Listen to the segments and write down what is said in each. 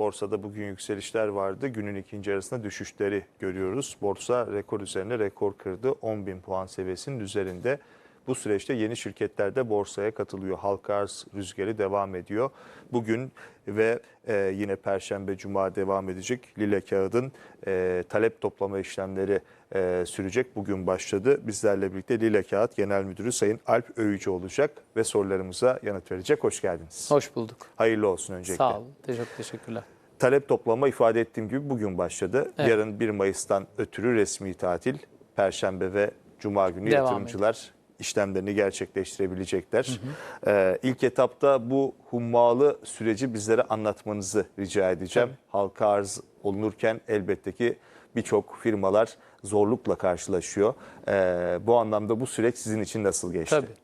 Borsada bugün yükselişler vardı. Günün ikinci yarısında düşüşleri görüyoruz. Borsa rekor üzerine rekor kırdı. 10 bin puan seviyesinin üzerinde. Bu süreçte yeni şirketler de borsaya katılıyor. Halka arz rüzgarı devam ediyor. Bugün ve e, yine Perşembe, Cuma devam edecek. Lile Kağıt'ın e, talep toplama işlemleri e, sürecek. Bugün başladı. Bizlerle birlikte Lile Kağıt Genel Müdürü Sayın Alp Öğücü olacak ve sorularımıza yanıt verecek. Hoş geldiniz. Hoş bulduk. Hayırlı olsun öncelikle. Sağ olun. Çok teşekkürler. Talep toplama ifade ettiğim gibi bugün başladı. Evet. Yarın 1 Mayıs'tan ötürü resmi tatil. Perşembe ve Cuma günü Devam yatırımcılar işlemlerini gerçekleştirebilecekler. Ee, ilk etapta bu hummalı süreci bizlere anlatmanızı rica edeceğim. Halka arz olunurken elbette ki birçok firmalar zorlukla karşılaşıyor. Ee, bu anlamda bu süreç sizin için nasıl geçti? Tabii.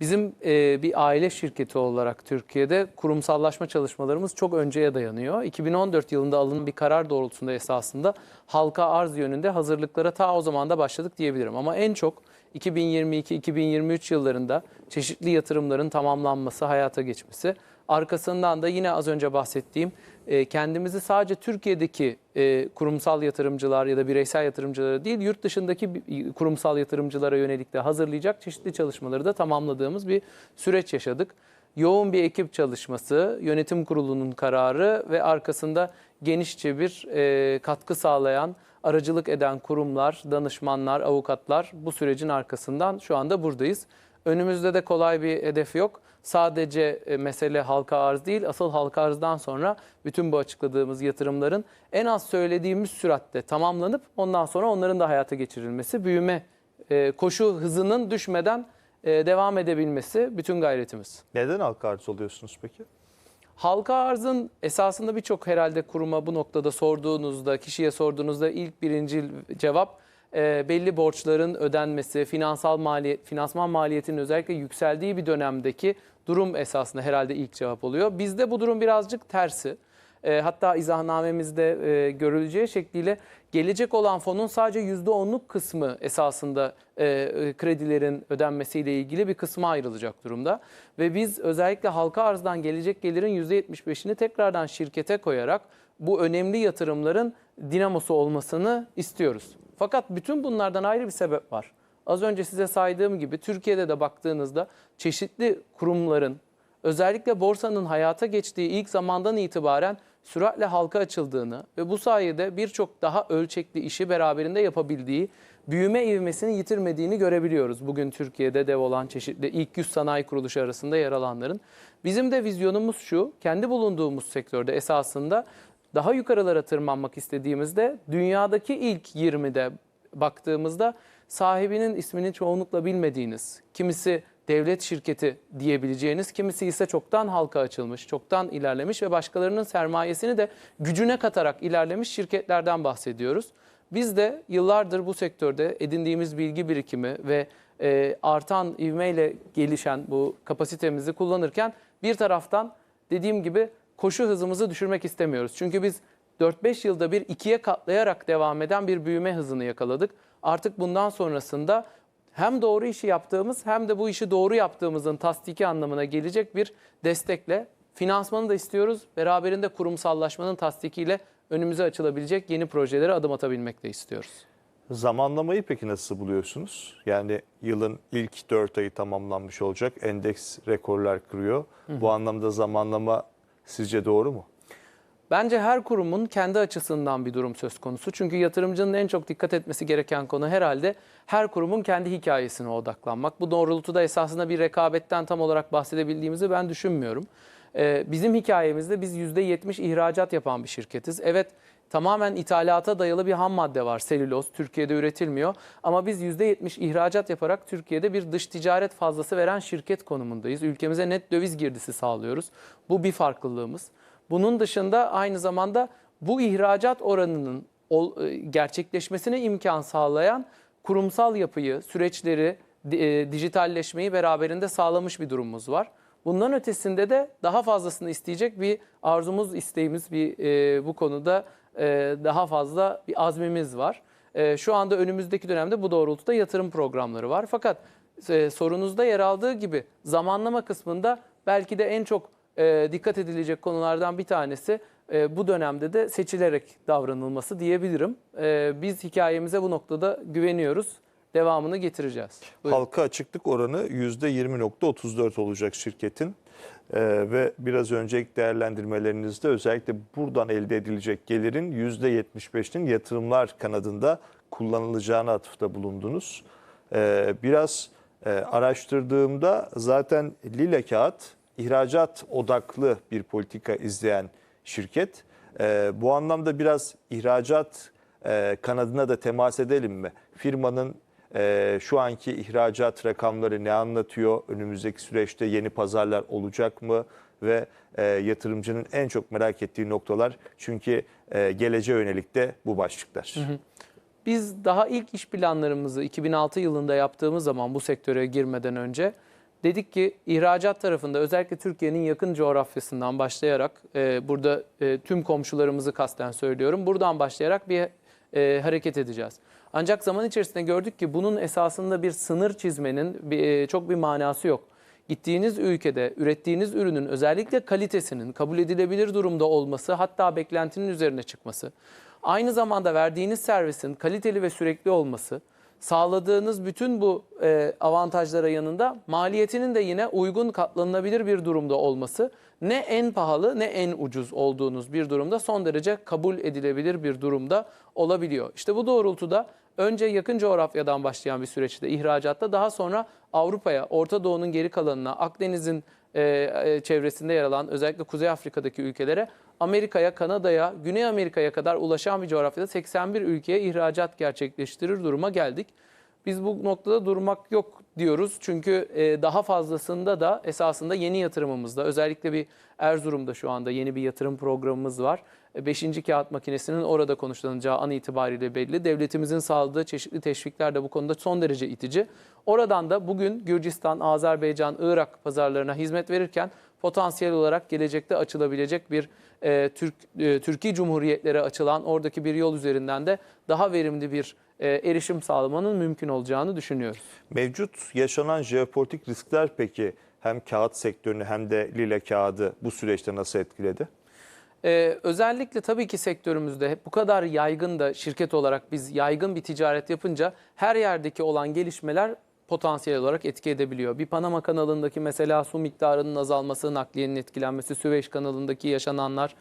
Bizim e, bir aile şirketi olarak Türkiye'de kurumsallaşma çalışmalarımız çok önceye dayanıyor. 2014 yılında alınan bir karar doğrultusunda esasında halka arz yönünde hazırlıklara ta o zaman da başladık diyebilirim. Ama en çok 2022-2023 yıllarında çeşitli yatırımların tamamlanması, hayata geçmesi. Arkasından da yine az önce bahsettiğim e, kendimizi sadece Türkiye'deki e, kurumsal yatırımcılar ya da bireysel yatırımcılara değil yurt dışındaki kurumsal yatırımcılara yönelik de hazırlayacak çeşitli çalışmaları da tamamladığımız bir süreç yaşadık. Yoğun bir ekip çalışması, yönetim kurulunun kararı ve arkasında genişçe bir e, katkı sağlayan, aracılık eden kurumlar, danışmanlar, avukatlar bu sürecin arkasından şu anda buradayız. Önümüzde de kolay bir hedef yok. Sadece e, mesele halka arz değil, asıl halka arzdan sonra bütün bu açıkladığımız yatırımların en az söylediğimiz süratte tamamlanıp ondan sonra onların da hayata geçirilmesi, büyüme e, koşu hızının düşmeden e, devam edebilmesi bütün gayretimiz. Neden halka arz oluyorsunuz peki? Halka arzın esasında birçok herhalde kuruma bu noktada sorduğunuzda, kişiye sorduğunuzda ilk birinci cevap e, belli borçların ödenmesi, finansal maliyet, finansman maliyetinin özellikle yükseldiği bir dönemdeki durum esasında herhalde ilk cevap oluyor. Bizde bu durum birazcık tersi. E, hatta izahnamemizde e, görüleceği şekliyle gelecek olan fonun sadece %10'luk kısmı esasında e, e, kredilerin ödenmesiyle ilgili bir kısma ayrılacak durumda. Ve biz özellikle halka arzdan gelecek gelirin %75'ini tekrardan şirkete koyarak bu önemli yatırımların dinamosu olmasını istiyoruz. Fakat bütün bunlardan ayrı bir sebep var. Az önce size saydığım gibi Türkiye'de de baktığınızda çeşitli kurumların özellikle borsanın hayata geçtiği ilk zamandan itibaren süratle halka açıldığını ve bu sayede birçok daha ölçekli işi beraberinde yapabildiği, büyüme ivmesini yitirmediğini görebiliyoruz. Bugün Türkiye'de dev olan çeşitli ilk 100 sanayi kuruluşu arasında yer alanların. Bizim de vizyonumuz şu, kendi bulunduğumuz sektörde esasında daha yukarılara tırmanmak istediğimizde dünyadaki ilk 20'de baktığımızda sahibinin ismini çoğunlukla bilmediğiniz, kimisi devlet şirketi diyebileceğiniz, kimisi ise çoktan halka açılmış, çoktan ilerlemiş ve başkalarının sermayesini de gücüne katarak ilerlemiş şirketlerden bahsediyoruz. Biz de yıllardır bu sektörde edindiğimiz bilgi birikimi ve e, artan ivmeyle gelişen bu kapasitemizi kullanırken bir taraftan dediğim gibi koşu hızımızı düşürmek istemiyoruz. Çünkü biz 4-5 yılda bir ikiye katlayarak devam eden bir büyüme hızını yakaladık. Artık bundan sonrasında hem doğru işi yaptığımız hem de bu işi doğru yaptığımızın tasdiki anlamına gelecek bir destekle finansmanı da istiyoruz. Beraberinde kurumsallaşmanın tasdikiyle önümüze açılabilecek yeni projelere adım atabilmek de istiyoruz. Zamanlamayı peki nasıl buluyorsunuz? Yani yılın ilk 4 ayı tamamlanmış olacak. Endeks rekorlar kırıyor. Bu anlamda zamanlama sizce doğru mu? Bence her kurumun kendi açısından bir durum söz konusu. Çünkü yatırımcının en çok dikkat etmesi gereken konu herhalde her kurumun kendi hikayesine odaklanmak. Bu doğrultuda esasında bir rekabetten tam olarak bahsedebildiğimizi ben düşünmüyorum. Ee, bizim hikayemizde biz %70 ihracat yapan bir şirketiz. Evet tamamen ithalata dayalı bir ham madde var selüloz. Türkiye'de üretilmiyor. Ama biz %70 ihracat yaparak Türkiye'de bir dış ticaret fazlası veren şirket konumundayız. Ülkemize net döviz girdisi sağlıyoruz. Bu bir farklılığımız. Bunun dışında aynı zamanda bu ihracat oranının e, gerçekleşmesine imkan sağlayan kurumsal yapıyı, süreçleri, e, dijitalleşmeyi beraberinde sağlamış bir durumumuz var. Bundan ötesinde de daha fazlasını isteyecek bir arzumuz, isteğimiz bir e, bu konuda e, daha fazla bir azmimiz var. E, şu anda önümüzdeki dönemde bu doğrultuda yatırım programları var. Fakat e, sorunuzda yer aldığı gibi zamanlama kısmında belki de en çok e, dikkat edilecek konulardan bir tanesi e, bu dönemde de seçilerek davranılması diyebilirim. E, biz hikayemize bu noktada güveniyoruz. Devamını getireceğiz. Buyurun. Halka açıklık oranı %20.34 olacak şirketin. Ee, ve biraz önceki değerlendirmelerinizde özellikle buradan elde edilecek gelirin %75'inin yatırımlar kanadında kullanılacağını atıfta bulundunuz. Ee, biraz e, araştırdığımda zaten Lila Kağıt ihracat odaklı bir politika izleyen şirket. Ee, bu anlamda biraz ihracat e, kanadına da temas edelim mi? Firmanın ee, şu anki ihracat rakamları ne anlatıyor? Önümüzdeki süreçte yeni pazarlar olacak mı? Ve e, yatırımcının en çok merak ettiği noktalar çünkü e, geleceğe yönelik de bu başlıklar. Biz daha ilk iş planlarımızı 2006 yılında yaptığımız zaman bu sektöre girmeden önce dedik ki ihracat tarafında özellikle Türkiye'nin yakın coğrafyasından başlayarak e, burada e, tüm komşularımızı kasten söylüyorum. Buradan başlayarak bir e, hareket edeceğiz. Ancak zaman içerisinde gördük ki bunun esasında bir sınır çizmenin bir, e, çok bir manası yok. Gittiğiniz ülkede ürettiğiniz ürünün özellikle kalitesinin kabul edilebilir durumda olması hatta beklentinin üzerine çıkması, aynı zamanda verdiğiniz servisin kaliteli ve sürekli olması, sağladığınız bütün bu e, avantajlara yanında maliyetinin de yine uygun katlanılabilir bir durumda olması ne en pahalı ne en ucuz olduğunuz bir durumda son derece kabul edilebilir bir durumda olabiliyor. İşte bu doğrultuda önce yakın coğrafyadan başlayan bir süreçte ihracatta daha sonra Avrupa'ya, Orta Doğu'nun geri kalanına, Akdeniz'in e, e, çevresinde yer alan özellikle Kuzey Afrika'daki ülkelere, Amerika'ya, Kanada'ya, Güney Amerika'ya kadar ulaşan bir coğrafyada 81 ülkeye ihracat gerçekleştirir duruma geldik. Biz bu noktada durmak yok diyoruz. Çünkü e, daha fazlasında da esasında yeni yatırımımızda özellikle bir Erzurum'da şu anda yeni bir yatırım programımız var. 5. kağıt makinesinin orada konuşlanacağı an itibariyle belli. Devletimizin sağladığı çeşitli teşvikler de bu konuda son derece itici. Oradan da bugün Gürcistan, Azerbaycan, Irak pazarlarına hizmet verirken potansiyel olarak gelecekte açılabilecek bir e, Türk e, Türkiye Cumhuriyetlere açılan oradaki bir yol üzerinden de daha verimli bir e, erişim sağlamanın mümkün olacağını düşünüyoruz. Mevcut yaşanan jeopolitik riskler peki hem kağıt sektörünü hem de lila kağıdı bu süreçte nasıl etkiledi? Ee, özellikle tabii ki sektörümüzde hep bu kadar yaygın da şirket olarak biz yaygın bir ticaret yapınca her yerdeki olan gelişmeler potansiyel olarak etki edebiliyor. Bir Panama kanalındaki mesela su miktarının azalması, nakliyenin etkilenmesi, Süveyş kanalındaki yaşananlar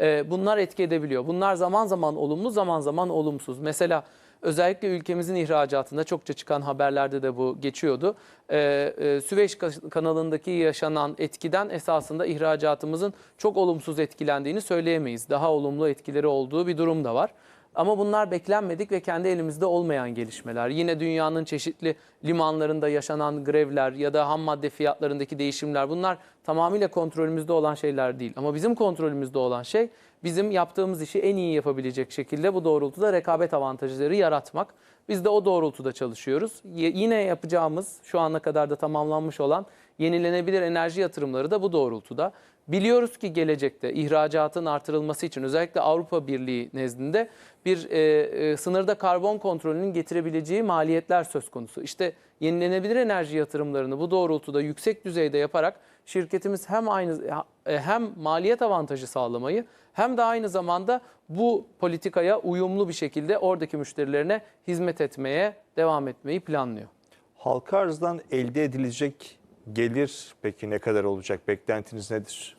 e, bunlar etki edebiliyor. Bunlar zaman zaman olumlu, zaman zaman olumsuz. Mesela özellikle ülkemizin ihracatında çokça çıkan haberlerde de bu geçiyordu. Ee, e, Süveyş ka- kanalındaki yaşanan etkiden esasında ihracatımızın çok olumsuz etkilendiğini söyleyemeyiz. Daha olumlu etkileri olduğu bir durum da var. Ama bunlar beklenmedik ve kendi elimizde olmayan gelişmeler. Yine dünyanın çeşitli limanlarında yaşanan grevler ya da ham madde fiyatlarındaki değişimler bunlar tamamıyla kontrolümüzde olan şeyler değil. Ama bizim kontrolümüzde olan şey bizim yaptığımız işi en iyi yapabilecek şekilde bu doğrultuda rekabet avantajları yaratmak. Biz de o doğrultuda çalışıyoruz. Yine yapacağımız şu ana kadar da tamamlanmış olan yenilenebilir enerji yatırımları da bu doğrultuda. Biliyoruz ki gelecekte ihracatın artırılması için özellikle Avrupa Birliği nezdinde bir e, e, sınırda karbon kontrolünün getirebileceği maliyetler söz konusu. İşte yenilenebilir enerji yatırımlarını bu doğrultuda yüksek düzeyde yaparak şirketimiz hem aynı e, hem maliyet avantajı sağlamayı hem de aynı zamanda bu politikaya uyumlu bir şekilde oradaki müşterilerine hizmet etmeye devam etmeyi planlıyor. Halka arzdan elde edilecek gelir peki ne kadar olacak? Beklentiniz nedir?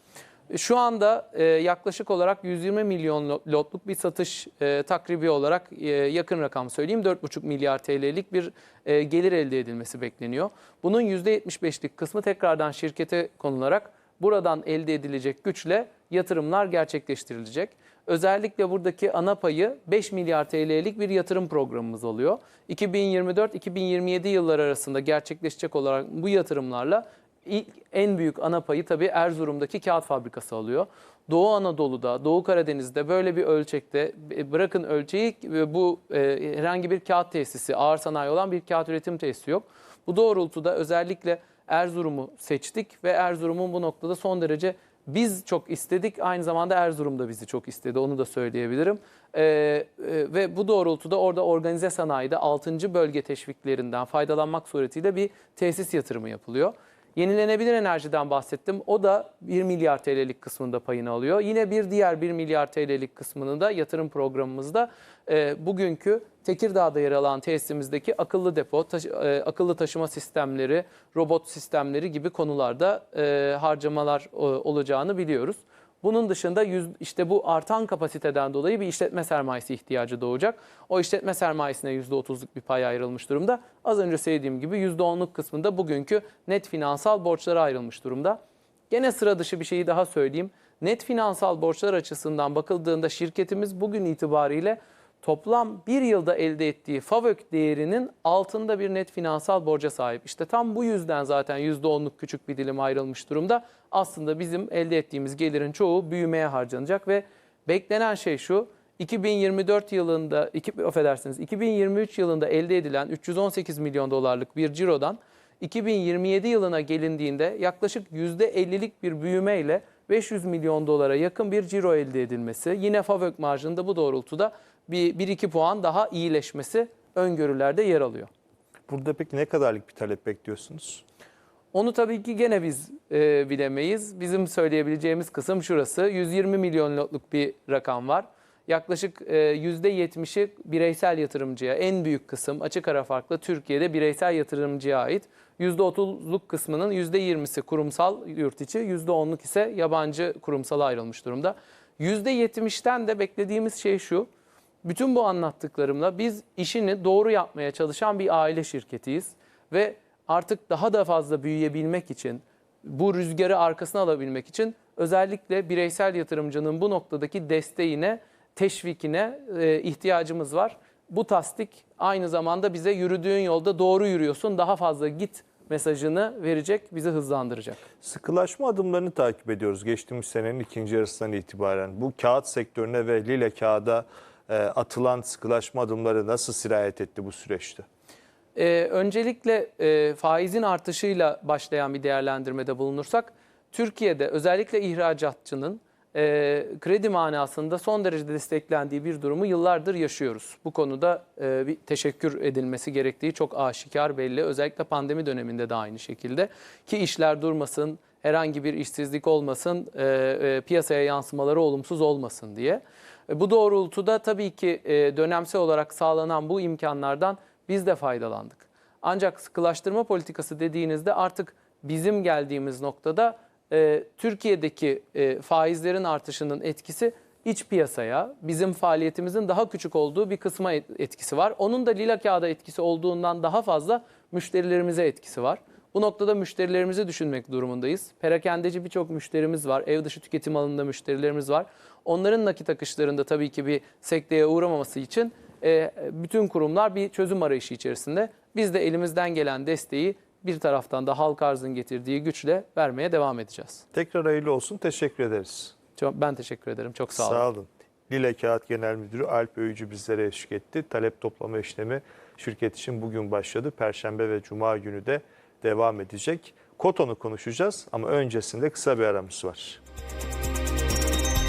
Şu anda e, yaklaşık olarak 120 milyon lo- lotluk bir satış e, takribi olarak e, yakın rakam söyleyeyim 4,5 milyar TL'lik bir e, gelir elde edilmesi bekleniyor. Bunun %75'lik kısmı tekrardan şirkete konularak buradan elde edilecek güçle yatırımlar gerçekleştirilecek. Özellikle buradaki ana payı 5 milyar TL'lik bir yatırım programımız oluyor. 2024-2027 yıllar arasında gerçekleşecek olarak bu yatırımlarla ilk en büyük ana payı tabii Erzurum'daki kağıt fabrikası alıyor. Doğu Anadolu'da, Doğu Karadeniz'de böyle bir ölçekte e, bırakın ölçeği e, bu e, herhangi bir kağıt tesisi, ağır sanayi olan bir kağıt üretim tesisi yok. Bu doğrultuda özellikle Erzurum'u seçtik ve Erzurum'un bu noktada son derece biz çok istedik. Aynı zamanda Erzurum da bizi çok istedi. Onu da söyleyebilirim. Ee, e, ve bu doğrultuda orada organize sanayide 6. bölge teşviklerinden faydalanmak suretiyle bir tesis yatırımı yapılıyor. Yenilenebilir enerjiden bahsettim. O da 1 milyar TL'lik kısmında payını alıyor. Yine bir diğer 1 milyar TL'lik kısmını da yatırım programımızda e, bugünkü Tekirdağ'da yer alan tesisimizdeki akıllı depo, taşı- e, akıllı taşıma sistemleri, robot sistemleri gibi konularda e, harcamalar e, olacağını biliyoruz. Bunun dışında yüz, işte bu artan kapasiteden dolayı bir işletme sermayesi ihtiyacı doğacak. O işletme sermayesine %30'luk bir pay ayrılmış durumda. Az önce söylediğim gibi %10'luk kısmında bugünkü net finansal borçlara ayrılmış durumda. Gene sıra dışı bir şeyi daha söyleyeyim. Net finansal borçlar açısından bakıldığında şirketimiz bugün itibariyle toplam bir yılda elde ettiği FAVÖK değerinin altında bir net finansal borca sahip. İşte tam bu yüzden zaten %10'luk küçük bir dilim ayrılmış durumda. Aslında bizim elde ettiğimiz gelirin çoğu büyümeye harcanacak ve beklenen şey şu. 2024 yılında, iki, affedersiniz 2023 yılında elde edilen 318 milyon dolarlık bir cirodan 2027 yılına gelindiğinde yaklaşık %50'lik bir büyümeyle 500 milyon dolara yakın bir ciro elde edilmesi. Yine FAVÖK marjında bu doğrultuda bir 1-2 puan daha iyileşmesi öngörülerde yer alıyor. Burada peki ne kadarlık bir talep bekliyorsunuz? Onu tabii ki gene biz e, bilemeyiz. Bizim söyleyebileceğimiz kısım şurası. 120 milyon lotluk bir rakam var. Yaklaşık e, %70'i bireysel yatırımcıya, en büyük kısım açık ara farklı Türkiye'de bireysel yatırımcıya ait. %30'luk kısmının %20'si kurumsal yurt içi, %10'luk ise yabancı kurumsala ayrılmış durumda. %70'ten de beklediğimiz şey şu. Bütün bu anlattıklarımla biz işini doğru yapmaya çalışan bir aile şirketiyiz ve artık daha da fazla büyüyebilmek için, bu rüzgarı arkasına alabilmek için özellikle bireysel yatırımcının bu noktadaki desteğine, teşvikine e, ihtiyacımız var. Bu tasdik aynı zamanda bize yürüdüğün yolda doğru yürüyorsun, daha fazla git mesajını verecek, bizi hızlandıracak. Sıkılaşma adımlarını takip ediyoruz geçtiğimiz senenin ikinci yarısından itibaren. Bu kağıt sektörüne ve lile kağıda atılan sıkılaşma adımları nasıl sirayet etti bu süreçte? Ee, öncelikle e, faizin artışıyla başlayan bir değerlendirmede bulunursak, Türkiye'de özellikle ihracatçının e, kredi manasında son derece desteklendiği bir durumu yıllardır yaşıyoruz. Bu konuda e, bir teşekkür edilmesi gerektiği çok aşikar belli. Özellikle pandemi döneminde de aynı şekilde. Ki işler durmasın, herhangi bir işsizlik olmasın, e, e, piyasaya yansımaları olumsuz olmasın diye. E, Bu doğrultuda tabii ki e, dönemsel olarak sağlanan bu imkanlardan biz de faydalandık. Ancak sıkılaştırma politikası dediğinizde artık bizim geldiğimiz noktada e, Türkiye'deki faizlerin artışının etkisi iç piyasaya, bizim faaliyetimizin daha küçük olduğu bir kısma et- etkisi var. Onun da lila kağıda etkisi olduğundan daha fazla müşterilerimize etkisi var. Bu noktada müşterilerimizi düşünmek durumundayız. Perakendeci birçok müşterimiz var. Ev dışı tüketim alanında müşterilerimiz var. Onların nakit akışlarında tabii ki bir sekteye uğramaması için e, bütün kurumlar bir çözüm arayışı içerisinde. Biz de elimizden gelen desteği bir taraftan da halk arzın getirdiği güçle vermeye devam edeceğiz. Tekrar hayırlı olsun. Teşekkür ederiz. Ben teşekkür ederim. Çok sağ olun. Sağ olun. Lile Kağıt Genel Müdürü Alp Öğücü bizlere eşlik etti. Talep toplama işlemi şirket için bugün başladı. Perşembe ve Cuma günü de devam edecek. Koton'u konuşacağız ama öncesinde kısa bir aramız var.